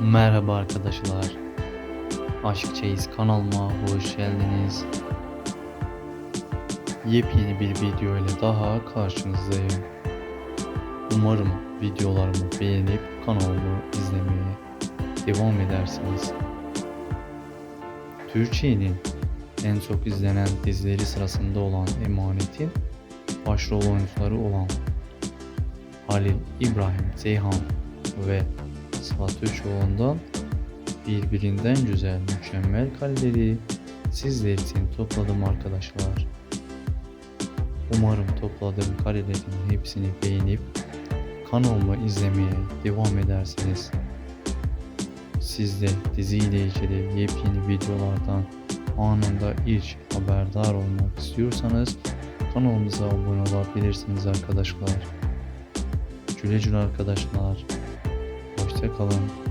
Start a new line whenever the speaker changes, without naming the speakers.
Merhaba arkadaşlar. Aşk Çeyiz kanalıma hoş geldiniz. Yepyeni bir video ile daha karşınızdayım. Umarım videolarımı beğenip kanalımı izlemeye devam edersiniz. Türkiye'nin en çok izlenen dizileri sırasında olan Emanet'in başrol oyuncuları olan Halil İbrahim Ceyhan ve Sıfat Üçoğlu'ndan birbirinden güzel mükemmel kareleri sizler için topladım arkadaşlar. Umarım topladığım karelerin hepsini beğenip kanalımı izlemeye devam edersiniz. Siz de diziyle ilgili yepyeni videolardan anında ilk haberdar olmak istiyorsanız kanalımıza abone olabilirsiniz arkadaşlar. Güle güle arkadaşlar. Hoşça kalın.